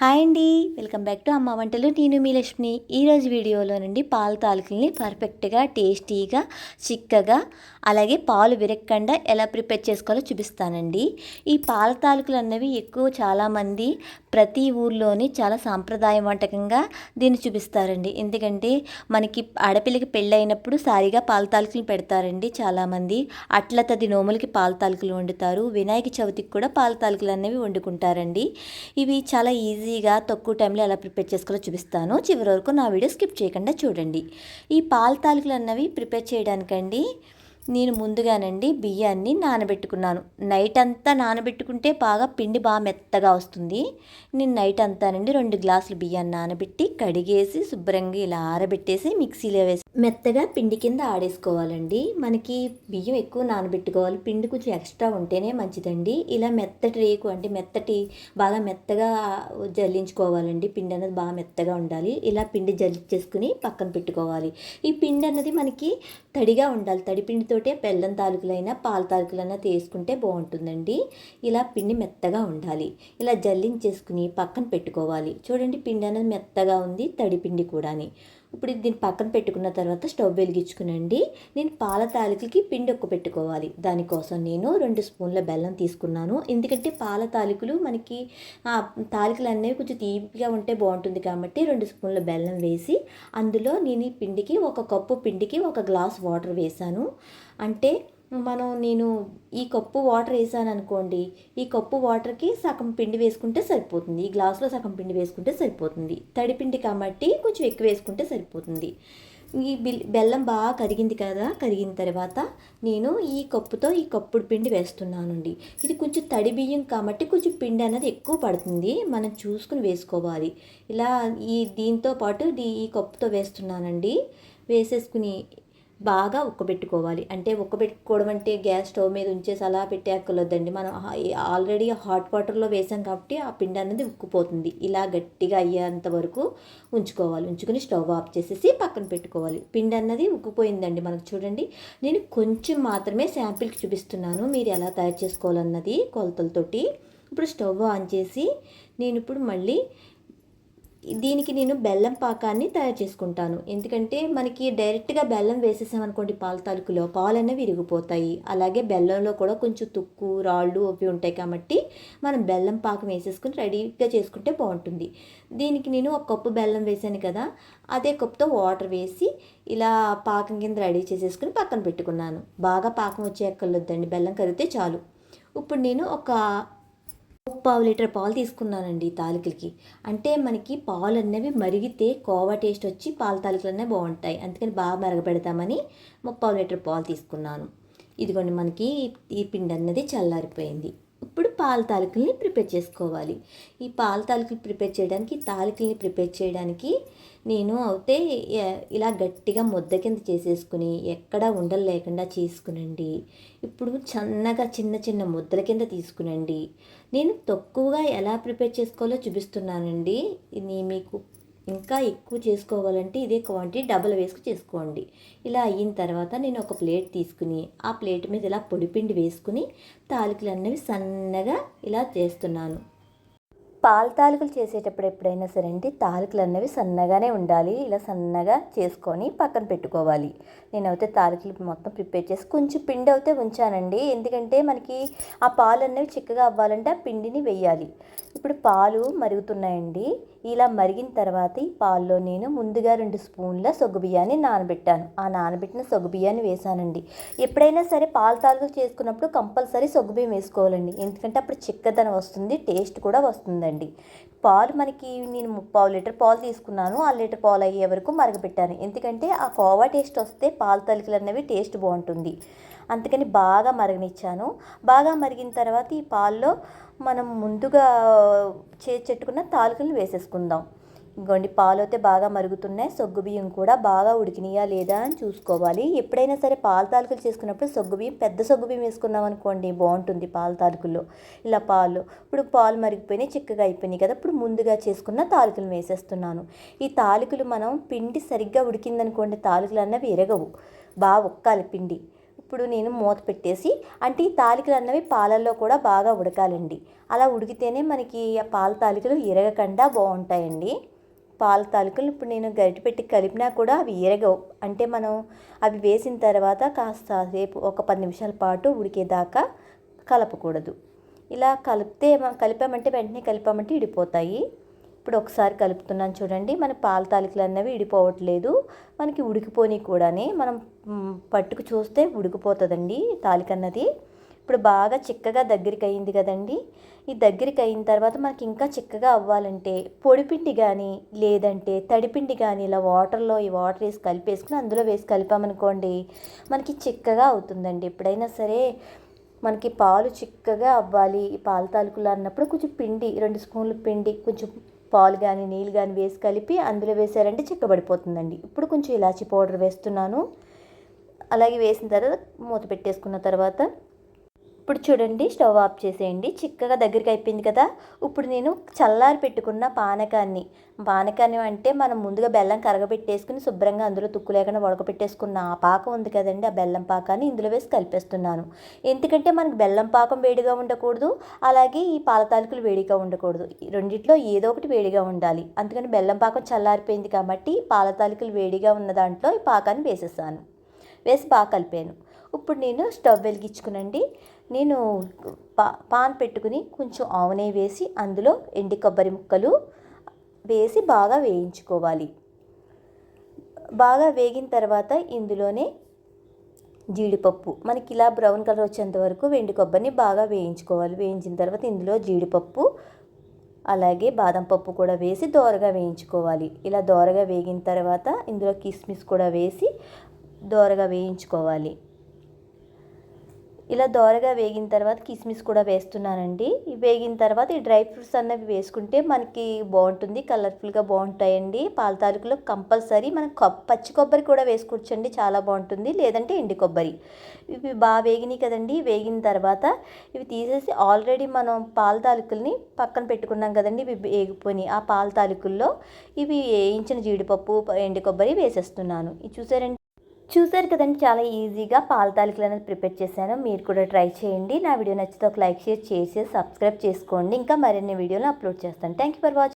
Hi అండి. Welcome back to అమ్మ వంటలు. నేను మీ లక్ష్మి. ఈరోజు వీడియోలో నుండి పాల తాలికల్ని పర్ఫెక్ట్గా టేస్టీగా చిక్కగా అలాగే పాలు విరక్కుండా ఎలా ప్రిపేర్ చేసుకోవాలో చూపిస్తానండి. ఈ పాల తాలికలు అన్నవి ఎక్కువ చాలామంది ప్రతి ఊర్లోని చాలా సాంప్రదాయ వంటకంగా దీన్ని చూపిస్తారండి. ఎందుకంటే మనకి ఆడపిల్లకి పెళ్ళైనప్పుడు సారిగా పాల తాలికలు పెడతారండి చాలామంది. అట్ల తది నోములకి పాల తాలికలు వండుతారు. వినాయక చవితికి కూడా పాల తాలికలు అనేవి వండుకుంటారండి. ఇవి చాలా ఈజీ ఈజీగా తక్కువ టైంలో ఎలా ప్రిపేర్ చేసుకోవాలో చూపిస్తాను. చివరి వరకు నా వీడియో స్కిప్ చేయకుండా చూడండి. ఈ పాల తాలికలు అన్నవి ప్రిపేర్ చేయడానికండి. నేను ముందుగానండి బియ్యాన్ని నానబెట్టుకున్నాను. నైట్ అంతా నానబెట్టుకుంటే బాగా పిండి బాగా మెత్తగా వస్తుంది. నేను నైట్ అంతానండి రెండు గ్లాసులు బియ్యాన్ని నానబెట్టి కడిగేసి శుభ్రంగా ఇలా ఆరబెట్టేసి మిక్సీలో వేసి మెత్తగా పిండి కింద ఆడేసుకోవాలండి. మనకి బియ్యం ఎక్కువ నానబెట్టుకోవాలి. పిండి కొంచెం ఎక్స్ట్రా ఉంటేనే మంచిదండి. ఇలా మెత్తటి రేకు అంటే మెత్తటి బాగా మెత్తగా జల్లించుకోవాలండి. పిండి అనేది బాగా మెత్తగా ఉండాలి. ఇలా పిండి జల్లించేసుకుని పక్కన పెట్టుకోవాలి. ఈ పిండి అన్నది మనకి తడిగా ఉండాలి. తడి తోటే బెల్లం తాలూకులైనా పాల తాలూకులైనా తీసుకుంటే బాగుంటుందండి. ఇలా పిండి మెత్తగా ఉండాలి. ఇలా జల్లించేసుకుని పక్కన పెట్టుకోవాలి. చూడండి పిండి అనేది మెత్తగా ఉంది తడి పిండి కూడాని. ఇప్పుడు దీన్ని పక్కన పెట్టుకున్న తర్వాత స్టవ్ వెలిగించుకునండి. నేను పాల తాలికలకి పిండి ఒక్క పెట్టుకోవాలి. దానికోసం నేను రెండు స్పూన్ల బెల్లం తీసుకున్నాను. ఎందుకంటే పాల తాలికలు మనకి తాలికలు అనేవి కొంచెం తీపిగా ఉంటే బాగుంటుంది కాబట్టి రెండు స్పూన్ల బెల్లం వేసి అందులో నేను ఈ పిండికి ఒక కప్పు పిండికి ఒక గ్లాస్ వాటర్ వేసాను అంటే మనం నేను ఈ కప్పు వాటర్ వేసాను అనుకోండి ఈ కప్పు వాటర్కి సగం పిండి వేసుకుంటే సరిపోతుంది. ఈ గ్లాసులో సగం పిండి వేసుకుంటే సరిపోతుంది. తడి పిండి కాబట్టి కొంచెం ఎక్కువ వేసుకుంటే సరిపోతుంది. ఈ బిల్ బెల్లం బాగా కరిగింది కదా కరిగిన తర్వాత నేను ఈ కప్పుతో ఈ కప్పుడు పిండి వేస్తున్నానండి. ఇది కొంచెం తడి బియ్యం కాబట్టి కొంచెం పిండి అనేది ఎక్కువ పడుతుంది. మనం చూసుకుని వేసుకోవాలి. ఇలా ఈ దీంతో పాటు ఈ కప్పుతో వేస్తున్నానండి. వేసేసుకుని బాగా ఉక్కబెట్టుకోవాలి. అంటే ఉక్కబెట్టుకోవడం అంటే గ్యాస్ స్టవ్ మీద ఉంచేసి అలా పెట్టే అక్కర్లేదండి. మనం ఆల్రెడీ హాట్ వాటర్లో వేసాం కాబట్టి ఆ పిండి అనేది ఉక్కుపోతుంది. ఇలా గట్టిగా అయ్యేంత వరకు ఉంచుకోవాలి. ఉంచుకుని స్టవ్ ఆఫ్ చేసేసి పక్కన పెట్టుకోవాలి. పిండి అన్నది ఉక్కుపోయిందండి మనకు చూడండి. నేను కొంచెం మాత్రమే శాంపిల్కి చూపిస్తున్నాను. మీరు ఎలా తయారు చేసుకోవాలన్నది కొలతలతోటి. ఇప్పుడు స్టవ్ ఆన్ చేసి నేను ఇప్పుడు మళ్ళీ దీనికి నేను బెల్లం పాకాన్ని తయారు చేసుకుంటాను. ఎందుకంటే మనకి డైరెక్ట్గా బెల్లం వేసేసామనుకోండి పాల తాలూకులో పాలు అనేవి విరిగిపోతాయి అలాగే బెల్లంలో కూడా కొంచెం తుక్కు రాళ్ళు అవి ఉంటాయి కాబట్టి మనం బెల్లం పాకం వేసేసుకుని రెడీగా చేసుకుంటే బాగుంటుంది. దీనికి నేను ఒక కప్పు బెల్లం వేసాను కదా అదే కప్పుతో వాటర్ వేసి ఇలా పాకం కింద రెడీ చేసేసుకుని పక్కన పెట్టుకున్నాను. బాగా పాకం వచ్చే ఎక్కర్లొద్దండి బెల్లం కరిగితే చాలు. ఇప్పుడు నేను ఒక పావు లీటర్ పాలు తీసుకున్నానండి తాలికలకి. అంటే మనకి పాలు అనేవి మరిగితే కోవా టేస్ట్ వచ్చి పాల తాలికలు అనేవి బాగుంటాయి. అందుకని బాగా మరగబెడతామని ముప్పావు లీటర్ పాలు తీసుకున్నాను. ఇదిగోండి మనకి ఈ పిండి అన్నది చల్లారిపోయింది. ఇప్పుడు పాల తాలికల్ని ప్రిపేర్ చేసుకోవాలి. ఈ పాల తాలికలు ప్రిపేర్ చేయడానికి తాలికల్ని ప్రిపేర్ చేయడానికి నేను అయితే ఇలా గట్టిగా ముద్ద కింద చేసేసుకుని ఎక్కడ ఉండలు లేకుండా చేసుకునండి. ఇప్పుడు చిన్నగా చిన్న చిన్న ముద్దల కింద తీసుకునండి. నేను తక్కువగా ఎలా ప్రిపేర్ చేసుకోవాలో చూపిస్తున్నానండి. ఇది మీకు ఇంకా ఎక్కువ చేసుకోవాలంటే ఇదే క్వాంటిటీ డబల్ వేసుకు చేసుకోండి. ఇలా అయిన తర్వాత నేను ఒక ప్లేట్ తీసుకుని ఆ ప్లేట్ మీద ఇలా పొడిపిండి వేసుకుని తాలికలు అన్నవి సన్నగా ఇలా చేస్తున్నాను. పాల తాలికలు చేసేటప్పుడు ఎప్పుడైనా సరే అండి తాలికలు అన్నవి సన్నగానే ఉండాలి. ఇలా సన్నగా చేసుకొని పక్కన పెట్టుకోవాలి. నేనైతే తాలికలు మొత్తం ప్రిపేర్ చేసి కొంచెం పిండి అయితే ఉంచానండి. ఎందుకంటే మనకి ఆ పాలు అన్నవి చిక్కగా అవ్వాలంటే ఆ పిండిని వేయాలి. ఇప్పుడు పాలు మరుగుతున్నాయండి. ఇలా మరిగిన తర్వాత ఈ పాల్లో నేను ముందుగా రెండు స్పూన్ల సొగ్గుబియ్యాన్ని నానబెట్టాను. ఆ నానబెట్టిన సొగ్గుబియ్యాన్ని వేసానండి. ఎప్పుడైనా సరే పాలు తాలుగు చేసుకున్నప్పుడు కంపల్సరీ సొగ్గుబియ్యం వేసుకోవాలండి. ఎందుకంటే అప్పుడు చిక్కదనం వస్తుంది టేస్ట్ కూడా వస్తుందండి. పాలు మనకి నేను ముప్పావు లీటర్ పాలు తీసుకున్నాను. ఆ లీటర్ పాలు అయ్యే వరకు మరగబెట్టాను. ఎందుకంటే ఆ కోవా టేస్ట్ వస్తే పాలు తలికలు అనేవి టేస్ట్ బాగుంటుంది. అందుకని బాగా మరగనిచ్చాను. బాగా మరిగిన తర్వాత ఈ పాల్లో మనం ముందుగా చేర్చెట్టుకున్న తాలికలు వేసేసుకుందాం. ఇంకోండి పాలు అయితే బాగా మరుగుతున్నాయి. సొగ్గు బియ్యం కూడా బాగా ఉడికినాయా లేదా అని చూసుకోవాలి. ఎప్పుడైనా సరే పాల తాలికలు చేసుకున్నప్పుడు సొగ్గు బియ్యం పెద్ద సొగ్గు బియ్యం వేసుకున్నాం అనుకోండి. బాగుంటుంది పాల తాలికల్లో ఇలా పాలు ఇప్పుడు పాలు మరిగిపోయినాయి చిక్కగా అయిపోయినాయి కదా ఇప్పుడు ముందుగా చేసుకున్న తాలికలు వేసేస్తున్నాను. ఈ తాలికలు మనం పిండి సరిగ్గా ఉడికిందనుకోండి తాలికలు అన్నవి ఎరగవు. బాగా ఒక్కాలి పిండి. ఇప్పుడు నేను మూత పెట్టేసి అంటే ఈ తాలికలు అన్నవి పాలల్లో కూడా బాగా ఉడకాలండి. అలా ఉడికితేనే మనకి ఆ పాల తాలికలు ఇరగకుండా బాగుంటాయండి. పాల తాలికలు ఇప్పుడు నేను గరిటె పెట్టి కలిపినా కూడా అవి ఇరగవు అంటే మనం అవి వేసిన తర్వాత కాస్త సేపు ఒక పది నిమిషాల పాటు ఉడికేదాకా కలపకూడదు. ఇలా కలిపితే కలిపామంటే వెంటనే కలిపామంటే ఇడిపోతాయి. ఇప్పుడు ఒకసారి కలుపుతున్నాను చూడండి. మన పాల తాలికలు అన్నవి ఇడిపోవట్లేదు మనకి ఉడికిపోని కూడానే మనం పట్టుకు చూస్తే ఉడికిపోతుందండి తాలిక అన్నది ఇప్పుడు బాగా చిక్కగా దగ్గరికి అయింది కదండి. ఈ దగ్గరికి అయిన తర్వాత మనకి ఇంకా చిక్కగా అవ్వాలంటే పొడిపిండి కానీ లేదంటే తడిపిండి కానీ ఇలా వాటర్లో ఈ వాటర్ వేసి కలిపేసుకుని అందులో వేసి కలిపామనుకోండి మనకి చిక్కగా అవుతుందండి. ఎప్పుడైనా సరే మనకి పాలు చిక్కగా అవ్వాలి. ఈ పాల తాలూకులు అన్నప్పుడు కొంచెం పిండి రెండు స్పూన్లు పిండి కొంచెం పాలు కానీ నీళ్ళు కానీ వేసి కలిపి అందులో వేసారంటే చిక్కబడిపోతుందండి. ఇప్పుడు కొంచెం ఇలాచి పౌడర్ వేస్తున్నాను. అలాగే వేసిన తర్వాత మూత పెట్టేసుకున్న తర్వాత ఇప్పుడు చూడండి స్టవ్ ఆఫ్ చేసేయండి. చిక్కగా దగ్గరికి అయిపోయింది కదా. ఇప్పుడు నేను చల్లారి పెట్టుకున్న పానకాన్ని పానకాన్ని అంటే మనం ముందుగా బెల్లం కరగబెట్టేసుకుని శుభ్రంగా అందులో తుక్కు లేకుండా ఉడకబెట్టేసుకున్న ఆ పాకం ఉంది కదండి ఆ బెల్లం పాకాన్ని ఇందులో వేసి కలిపేస్తున్నాను. ఎందుకంటే మనకు బెల్లం పాకం వేడిగా ఉండకూడదు అలాగే ఈ పాల తాలికలు వేడిగా ఉండకూడదు. ఈ రెండిట్లో ఏదో ఒకటి వేడిగా ఉండాలి. అందుకని బెల్లం పాకం చల్లారిపోయింది కాబట్టి పాల తాలికలు వేడిగా ఉన్న దాంట్లో ఈ పాకాన్ని వేసేసాను. వేసి బాగా కలిపాను. ఇప్పుడు నేను స్టవ్ వెలిగించుకునండి. నేను పా పాన్ పెట్టుకుని కొంచెం ఆవునే వేసి అందులో ఎండి కొబ్బరి ముక్కలు వేసి బాగా వేయించుకోవాలి. బాగా వేగిన తర్వాత ఇందులోనే జీడిపప్పు మనకి ఇలా బ్రౌన్ కలర్ వచ్చేంత వరకు వెండి కొబ్బరిని బాగా వేయించుకోవాలి. వేయించిన తర్వాత ఇందులో జీడిపప్పు అలాగే బాదం పప్పు కూడా వేసి దోరగా వేయించుకోవాలి. ఇలా దోరగా వేగిన తర్వాత ఇందులో కిస్మిస్ కూడా వేసి దోరగా వేయించుకోవాలి. ఇలా దోరగా వేగిన తర్వాత కిస్మిస్ కూడా వేస్తున్నానండి. వేగిన తర్వాత ఈ డ్రై ఫ్రూట్స్ అన్నవి వేసుకుంటే మనకి బాగుంటుంది కలర్ఫుల్గా బాగుంటాయండి. పాల తాలూకులో కంపల్సరీ మనం కొ- పచ్చి కొబ్బరి కూడా వేసుకోవచ్చండి చాలా బాగుంటుంది. లేదంటే ఎండి కొబ్బరి. ఇవి బాగా వేగినాయి కదండి. వేగిన తర్వాత ఇవి తీసేసి ఆల్రెడీ మనం పాల తాలూకుల్ని పక్కన పెట్టుకున్నాం కదండి ఇవి వేగిపోయి ఆ పాల తాలూకుల్లో ఇవి వేయించిన జీడిపప్పు ఎండి కొబ్బరి వేసేస్తున్నాను. ఇది చూసారండి? చూసారు కదండి చాలా ఈజీగా పాల తాలికలు అనేది ప్రిపేర్ చేశాను. మీరు కూడా ట్రై చేయండి. నా వీడియో నచ్చితే ఒక లైక్ షేర్ చేసి సబ్స్క్రైబ్ చేసుకోండి. ఇంకా మరిన్ని వీడియోలు అప్లోడ్ చేస్తాను. Thank you for watching